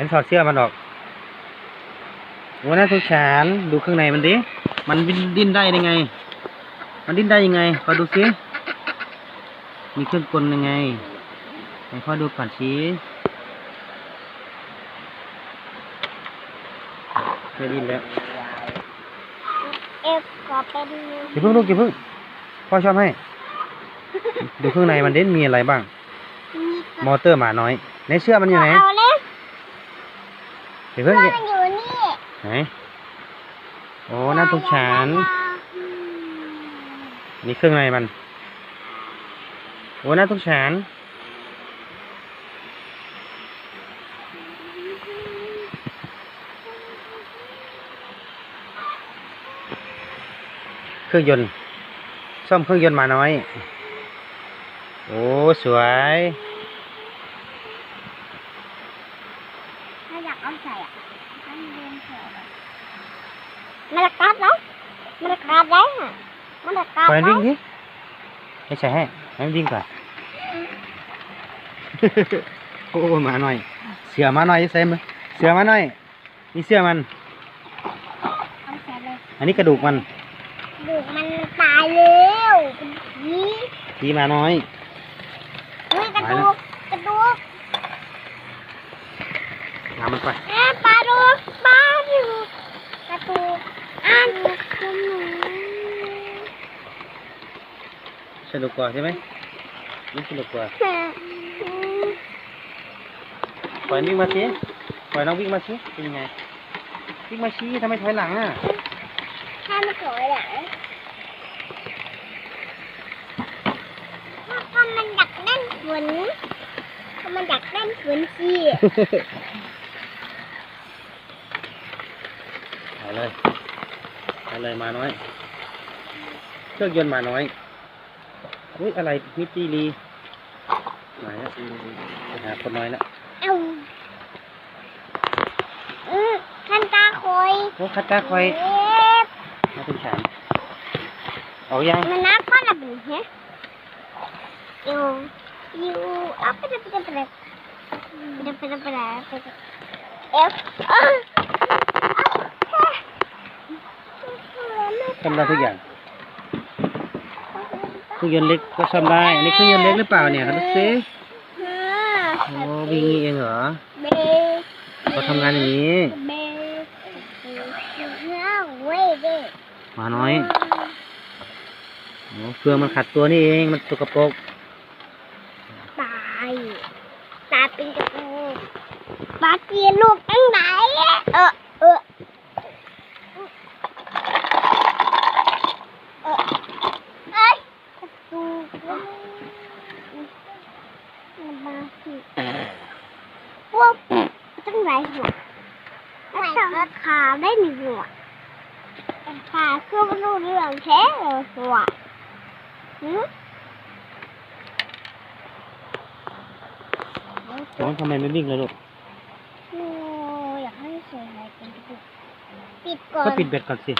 ฉันถอดเสื้อมันออกโอ้น่าสงสารดูข้างในมันดิ มันดิ้นได้ยังไง มันดิ้นได้ยังไงขอดูสิมีเครื่องกลยังไงไหนขอดูก่อนสิไม่ดิ้นแล้วเอฟก็เป็นอย่าเพิ่งลูกอย่าเพิ่งพ่อชอบให้ ดูข้างในมันเด่นมีอะไรบ้าง มอเตอร์หมาน้อย ในเสื้อมันอยู่ไหนเอาเลยเดี๋ยวเพิ่งเพื่อเนี่ยมันอยู่นี่ไหนโอ้น่าสงสารนี่เครื่องในมันโอ้น่าสงสารเครื่องยนต์ ซ่อมเครื่องยนต์หมาน้อย โอ้ สวย ถ้าอยากเอาใส่อะต้องเรียนเถอะมันจะกัดแล้วมันจะกัดแล้วอะมันจะกัดปล่อยมันแล้วิ่วงดิไม่ใช่ให้ให้มันวิ่งก่อน โอ้หมาหน่อย เสือหมาหน่อยใส่มือเสือหมาหน่อย นี่เสื้อมัน เอาใส่เลยอันนี้กระดูกมันดูกมันตายแล้วเป็นผีดีหมาน้อย เฮ้ยกระดูกกระดูก ตามมัน ไปอะปลาดูกปลาดูกกระดูกอ่านกระดูกสนุกกว่าใช่ไหมนี่สนุกกว่าปล่อยวิ่งมาสิปล่อยน้องวิ่งมาสิเป็นยังไงวิ่งมาชี้ทำไมถอยหลังอะถ้าไม่ถอยหลังถ้ามันดักด้านฝนถ้ามันดักด้านฝนสิ เอาเลยเอาเลยหมาน้อย เครื่องยนต์หมาน้อย อุ้ยอะไรมิตรีลีไหนอะไปหาคนน้อยละเอ้าอืมคันตาคอยโอ้คัตตาคอยเอ๊ะน่าสงสารเอายังมันนับก้อนละเป็นเหรออยู่อยู่เอาไปเลยไปเลยไปเลยไปเลยไปเลยไปเลยไปเลยเอฟเอ้ย ทำได้ทุกอย่างเครื่องยนต์เล็กก็ซ่อมได้ อันนี้เครื่องยนต์เล็กหรือเปล่าเนี่ยครับดูสิโอ้วิ่งเองเหรอเบเขาทำงานอย่างนี้เบเว้ยเด้หมาน้อยโอ้เครื่องมันขัดตัวนี่เอง มันสกปรกตายตายเป็นกระโปูปลาเกียลูกตั้งไหนเออเออเออเอ้ยกระปูมาสิพวกตั้งไหนหัวแล้วก็ขาได้หนึ่งหัวขาคือไม่รู้เรื่องแท้เลยหัวหืมน้องทำไมไม่วิ่งเลยลูกโอ้อยากให้สวยอะไรกันทุกคนปิดก่อก็นปิดเบ็ดก่อนสิ